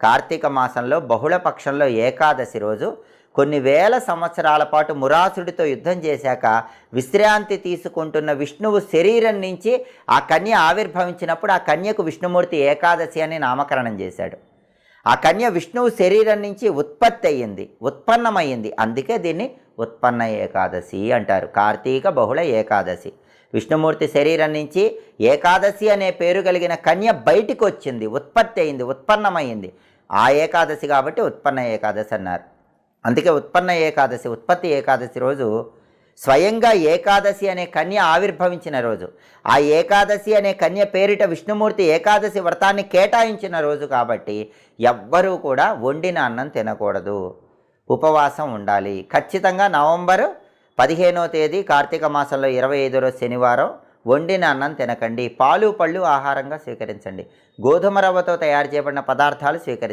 కార్తీక మాసంలో బహుళ పక్షంలో ఏకాదశి రోజు కొన్ని వేల సంవత్సరాల పాటు మురాసుడితో యుద్ధం చేశాక విశ్రాంతి తీసుకుంటున్న విష్ణువు శరీరం నుంచి ఆ కన్య ఆవిర్భవించినప్పుడు ఆ కన్యకు విష్ణుమూర్తి ఏకాదశి అని నామకరణం చేశాడు. ఆ కన్య విష్ణువు శరీరం నుంచి ఉత్పత్తి అయ్యింది ఉత్పన్నమయ్యింది. అందుకే దీన్ని ఉత్పన్న ఏకాదశి అంటారు. కార్తీక బహుళ ఏకాదశి. విష్ణుమూర్తి శరీరం నుంచి ఏకాదశి అనే పేరు కలిగిన కన్య బయటికి వచ్చింది ఉత్పత్తి అయింది ఉత్పన్నమైంది ఆ ఏకాదశి కాబట్టి ఉత్పన్న ఏకాదశి అన్నారు. అందుకే ఉత్పన్న ఏకాదశి ఉత్పత్తి ఏకాదశి రోజు స్వయంగా ఏకాదశి అనే కన్య ఆవిర్భవించిన రోజు. ఆ ఏకాదశి అనే కన్య పేరిట విష్ణుమూర్తి ఏకాదశి వ్రతాన్ని కేటాయించిన రోజు కాబట్టి ఎవ్వరూ కూడా వండిన అన్నం తినకూడదు. ఉపవాసం ఉండాలి. ఖచ్చితంగా నవంబరు పదిహేనో తేదీ కార్తీక మాసంలో ఇరవై ఐదో రోజు శనివారం వండిన అన్నం తినకండి. పాలు పళ్ళు ఆహారంగా స్వీకరించండి. గోధుమ రవ్వతో తయారు చేయబడిన పదార్థాలు స్వీకరించండి